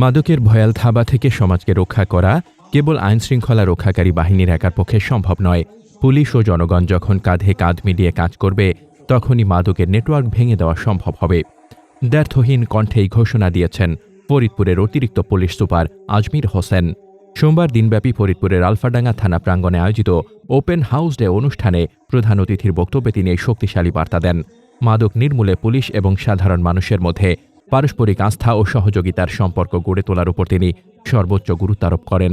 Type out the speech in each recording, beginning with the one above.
মাদকের ভয়াল থাবা থেকে সমাজকে রক্ষা করা কেবল আইনশৃঙ্খলা রক্ষাকারী বাহিনীর একার পক্ষে সম্ভব নয়। পুলিশ ও জনগণ যখন কাঁধে কাঁধ মিলিয়ে কাজ করবে, তখনই মাদকের নেটওয়ার্ক ভেঙে দেওয়া সম্ভব হবে। দ্ব্যর্থহীন কণ্ঠে এই ঘোষণা দিয়েছেন ফরিদপুরের অতিরিক্ত পুলিশ সুপার আজমির হোসেন। সোমবার দিনব্যাপী ফরিদপুরের আলফাডাঙ্গা থানা প্রাঙ্গণে আয়োজিত ওপেন হাউস ডে অনুষ্ঠানে প্রধান অতিথির বক্তব্যে তিনি এই শক্তিশালী বার্তা দেন। মাদক নির্মূলে পুলিশ এবং সাধারণ মানুষের মধ্যে পারস্পরিক আস্থা ও সহযোগিতার সম্পর্ক গড়ে তোলার উপর তিনি সর্বোচ্চ গুরুত্বারোপ করেন।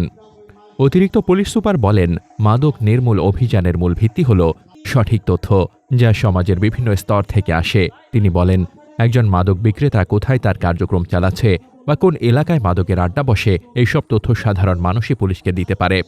অতিরিক্ত পুলিশ সুপার বলেন, মাদক নির্মূল অভিযানের মূল ভিত্তি হল সঠিক তথ্য যা সমাজের বিভিন্ন স্তর থেকে আসে। তিনি বলেন, একজন মাদক বিক্রেতা কোথায় তার কার্যক্রম চালাচ্ছে বা কোন এলাকায় মাদকের আড্ডা বসে, এইসব তথ্য সাধারণ মানুষই পুলিশকে দিতে পারে।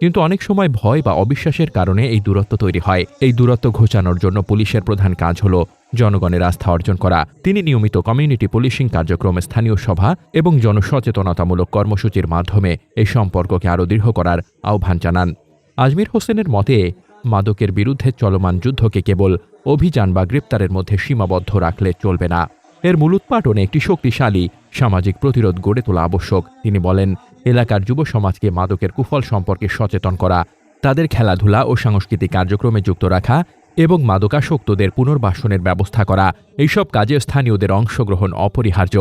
কিন্তু অনেক সময় ভয় বা অবিশ্বাসের কারণে এই দূরত্ব তৈরি হয়। এই দূরত্ব ঘোচানোর জন্য পুলিশের প্রধান কাজ হল জনগণের আস্থা অর্জন করা। তিনি নিয়মিত কমিউনিটি পুলিশিং কার্যক্রমে, স্থানীয় সভা এবং জনসচেতনতামূলক কর্মসূচির মাধ্যমে এই সম্পর্ককে আরও দৃঢ় করার আহ্বান জানান। আজমির হোসেনের মতে, মাদকের বিরুদ্ধে চলমান যুদ্ধকে কেবল অভিযান বা গ্রেপ্তারের মধ্যে সীমাবদ্ধ রাখলে চলবে না। এর মূল উৎপাটনে একটি শক্তিশালী সামাজিক প্রতিরোধ গড়ে তোলা আবশ্যক। তিনি বলেন এলাকার যুব সমাজকে মাদকের কুফল সম্পর্কে সচেতন করা, তাদের খেলাধুলা ও সাংস্কৃতিক কার্যক্রমে যুক্ত রাখা এবং মাদকাসক্তদের পুনর্বাসনের ব্যবস্থা করা, এইসব কাজে স্থানীয়দের অংশগ্রহণ অপরিহার্য।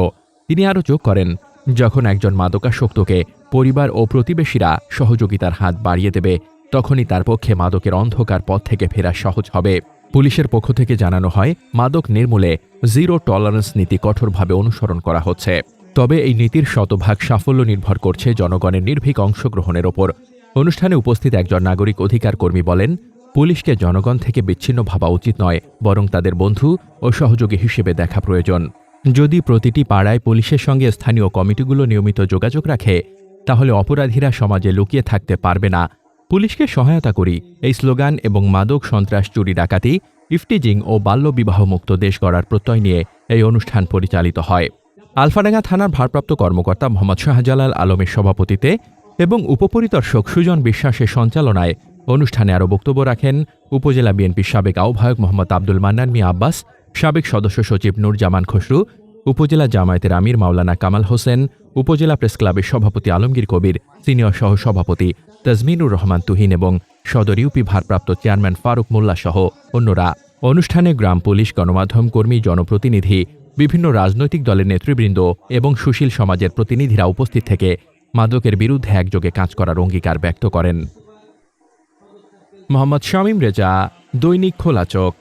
তিনি আরও যোগ করেন, যখন একজন মাদকাসক্তকে পরিবার ও প্রতিবেশীরা সহযোগিতার হাত বাড়িয়ে দেবে, তখনই তার পক্ষে মাদকের অন্ধকার পথ থেকে ফেরা সহজ হবে। পুলিশের পক্ষ থেকে জানানো হয়, মাদক নির্মূলে জিরো টলারেন্স নীতি কঠোরভাবে অনুসরণ করা হচ্ছে। তবে এই নীতির শতভাগ সাফল্য নির্ভর করছে জনগণের নির্ভীক অংশগ্রহণের ওপর। অনুষ্ঠানে উপস্থিত একজন নাগরিক অধিকার কর্মী বলেন, পুলিশকে জনগণ থেকে বিচ্ছিন্ন ভাবা উচিত নয়, বরং তাদের বন্ধু ও সহযোগী হিসেবে দেখা প্রয়োজন। যদি প্রতিটি পাড়ায় পুলিশের সঙ্গে স্থানীয় কমিটিগুলো নিয়মিত যোগাযোগ রাখে, তাহলে অপরাধীরা সমাজে লুকিয়ে থাকতে পারবে না। পুলিশকে সহায়তা করি। এই স্লোগান এবং মাদক সন্ত্রাস, চুরি, ডাকাতি ইফটিজিং ও বাল্যবিবাহ মুক্ত দেশ গড়ার প্রত্যয় নিয়ে এই অনুষ্ঠান পরিচালিত হয়। আলফাডাঙ্গা থানার ভারপ্রাপ্ত কর্মকর্তা মোহাম্মদ শাহজালাল আলমের সভাপতিতে এবং উপপরিদর্শক সুজন বিশ্বাসের সঞ্চালনায় অনুষ্ঠানে আরও বক্তব্য রাখেন উপজেলা বিএনপির সাবেক আহ্বায়ক মোহাম্মদ আব্দুল মান্নান মিয়া আব্বাস, সাবেক সদস্য সচিব নূরজামান খসরু, উপজেলা জামায়াতের আমির মাওলানা কামাল হোসেন, উপজেলা প্রেস ক্লাবের সভাপতি আলমগীর কবির, সিনিয়র সহ সভাপতি তাজমিনুর রহমান তুহিন এবং সদর ইউপি ভারপ্রাপ্ত চেয়ারম্যান ফারুক মোল্লা সহ অন্যরা। অনুষ্ঠানে গ্রাম পুলিশ, গণমাধ্যম কর্মী, জনপ্রতিনিধি বিভিন্ন রাজনৈতিক দলের নেতৃবৃন্দ এবং সুশীল সমাজের প্রতিনিধিরা উপস্থিত থেকে মাদকের বিরুদ্ধে একযোগে কাজ করার অঙ্গীকার ব্যক্ত করেন। মোহাম্মদ শামীম রেজা, দৈনিক খোলা চোখ।